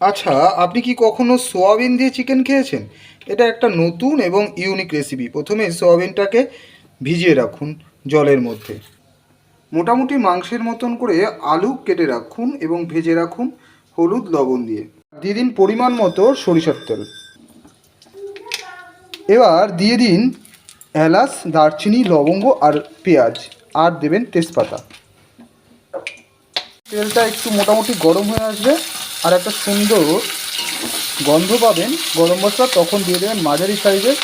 আচ্ছা আপনি কি কখনো সোয়াবিন দিয়ে চিকেন খেয়েছেন? এটা একটা নতুন এবং ইউনিক রেসিপি প্রথমে সোয়াবিনটাকে ভিজিয়ে রাখুন জলের মধ্যে। মোটামুটি মাংসের মতন করে আলু কেটে রাখুন এবং ভেজে রাখুন হলুদ, লবণ দিয়ে। দিয়ে দিন পরিমাণ মতো সরিষার তেল। এবার দিয়ে দিন এলাচ, দারচিনি, লবঙ্গ আর পেঁয়াজ। আর দেবেন তেজপাতা। তেলটা একটু মোটামুটি গরম হয়ে আসবে। আর একটা সুন্দর গন্ধ পাবেন, গরম মশলা, তখন দিয়ে দেবেন মাঝারি সাইজের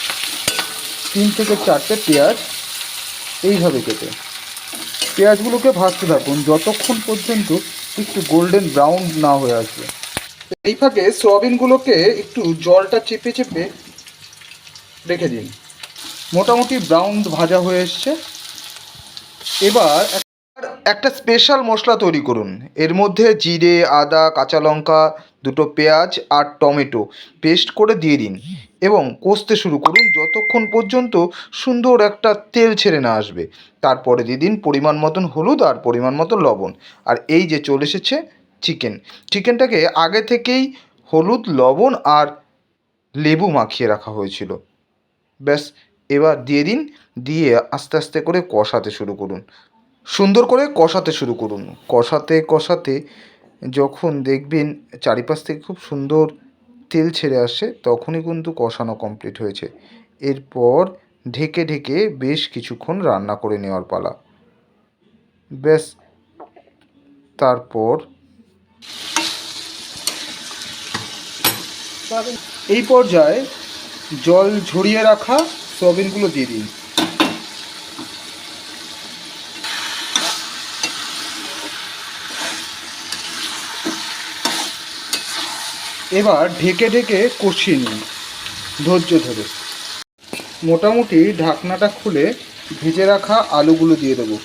তিন থেকে চারটে পেঁয়াজ, এইভাবে কেটে। পেঁয়াজগুলোকে ভাজতে থাকুন, যতক্ষণ পর্যন্ত একটু গোল্ডেন ব্রাউন না হয়ে আসবে। এই ফাঁকে সোয়াবিনগুলোকে একটু জলটা চেপে চেপে রেখে দিন। মোটামুটি ব্রাউন ভাজা হয়ে এসছে। এবার একটা স্পেশাল মশলা তৈরি করুন। এর মধ্যে জিরে, আদা, কাঁচা লঙ্কা, দুটো পেঁয়াজ আর টমেটো পেস্ট করে দিয়ে দিন এবং কষতে শুরু করুন যতক্ষণ পর্যন্ত সুন্দর একটা তেল ছেড়ে না আসবে। তারপরে দিয়ে দিন পরিমাণ মতন হলুদ আর পরিমাণ মতো লবণ। আর এই যে চলে এসেছে চিকেন চিকেনটাকে আগে থেকেই হলুদ, লবণ আর লেবু মাখিয়ে রাখা হয়েছিল। ব্যাস, এবার দিয়ে দিন, দিয়ে আস্তে আস্তে করে কষাতে শুরু করুন। সুন্দর করে কষাতে শুরু করুন। কষাতে কষাতে যখন দেখবেন চারিপাশ থেকে খুব সুন্দর তেল ছেড়ে আসে তখনই কিন্তু কষানো কমপ্লিট হয়েছে। এরপর ঢেকে ঢেকে বেশ কিছুক্ষণ রান্না করে নেওয়ার পালা। ব্যাস। তারপর এই পর্যায়ে জল ঝরিয়ে রাখা সয়াবিনগুলো দিয়ে দিন। এবার ঢেকে ঢেকে কষিয়ে নিন। ধৈর্য ধরে। মোটামুটি ঢাকনাটা খুলে ভেজে রাখা আলুগুলো দিয়ে দেবো।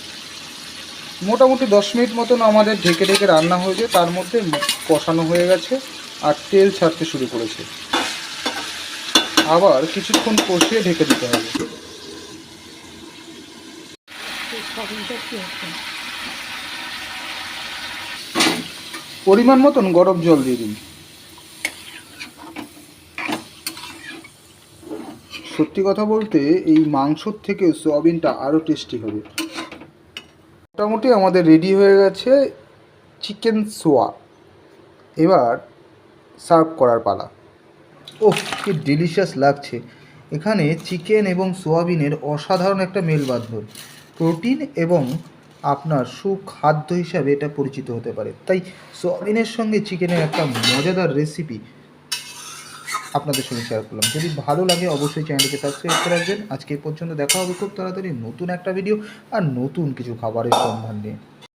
মোটামুটি দশ মিনিট মতন আমাদের ঢেকে ঢেকে রান্না হয়েছে, তার মধ্যে কষানো হয়ে গেছে আর তেল ছাড়তে শুরু করেছে। আবার কিছুক্ষণ কষিয়ে ঢেকে দিতে হবে। পরিমাণ মতন গরম জল দিয়ে দিন। সত্যি কথা বলতে এই মাংসর থেকে সোয়াবিনটা আরও টেস্টি হবে। মোটামুটি আমাদের রেডি হয়ে গেছে চিকেন সোয়া এবার সার্ভ করার পালা। ওহ, কি ডিলিশিয়াস লাগছে। এখানে চিকেন এবং সোয়াবিনের অসাধারণ একটা মেল বাঁধল। প্রোটিন এবং আপনার সুখাদ্য হিসাবে এটা পরিচিত হতে পারে। তাই সোয়াবিনের সঙ্গে চিকেনের একটা মজাদার রেসিপি আপনাদের সঙ্গে শেয়ার করলাম। যদি ভালো লাগে অবশ্যই চ্যানেলকে সাবস্ক্রাইব করে রাখবেন। আজকে পর্যন্ত দেখা হবে খুব তাড়াতাড়ি নতুন একটা ভিডিও আর নতুন কিছু খাবারের সন্ধান নিয়ে